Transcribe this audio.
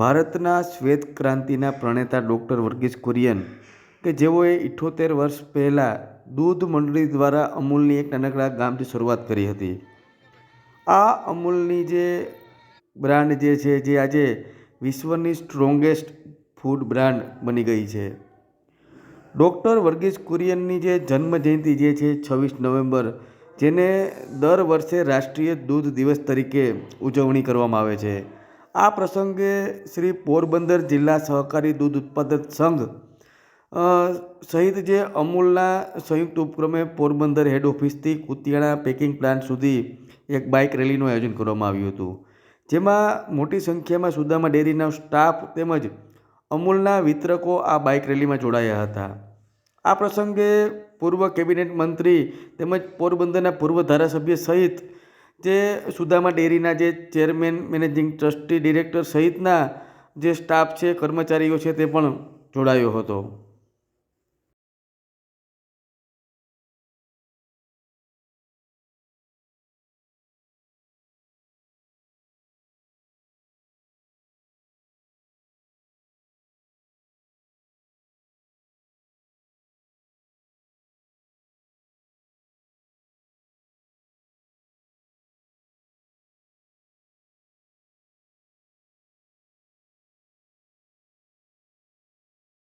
ભારતના શ્વેત ક્રાંતિના પ્રણેતા ડૉક્ટર વર્ગીસ કુરિયન કે જેઓએ ઇઠ્ઠોતેર વર્ષ પહેલાં દૂધ મંડળી દ્વારા અમૂલની એક નાનકડા ગામથી શરૂઆત કરી હતી. આ અમૂલની જે બ્રાન્ડ જે છે, જે આજે વિશ્વની સ્ટ્રોંગેસ્ટ ફૂડ બ્રાન્ડ બની ગઈ છે. ડૉક્ટર વર્ગીસ કુરિયનની જે જન્મજયંતિ જે છે, છવ્વીસ નવેમ્બર, જેને દર વર્ષે રાષ્ટ્રીય દૂધ દિવસ તરીકે ઉજવણી કરવામાં આવે છે. આ પ્રસંગે શ્રી પોરબંદર જિલ્લા સહકારી દૂધ ઉત્પાદક સંઘ સહિત જે અમૂલના સંયુક્ત ઉપક્રમે પોરબંદર હેડ ઓફિસથી કુતિયાણા પેકિંગ પ્લાન્ટ સુધી એક બાઇક રેલીનું આયોજન કરવામાં આવ્યું હતું. જેમાં મોટી સંખ્યામાં સુદામા ડેરીના સ્ટાફ તેમજ અમૂલના વિતરકો આ બાઇક રેલીમાં જોડાયા હતા. આ પ્રસંગે પૂર્વ કેબિનેટ મંત્રી તેમજ પોરબંદરના પૂર્વ ધારાસભ્ય સહિત જે સુદામા ડેરીના જે ચેરમેન, મેનેજિંગ ટ્રસ્ટી, ડિરેક્ટર સહિતના જે સ્ટાફ છે, કર્મચારીઓ છે, તે પણ જોડાયો હતો.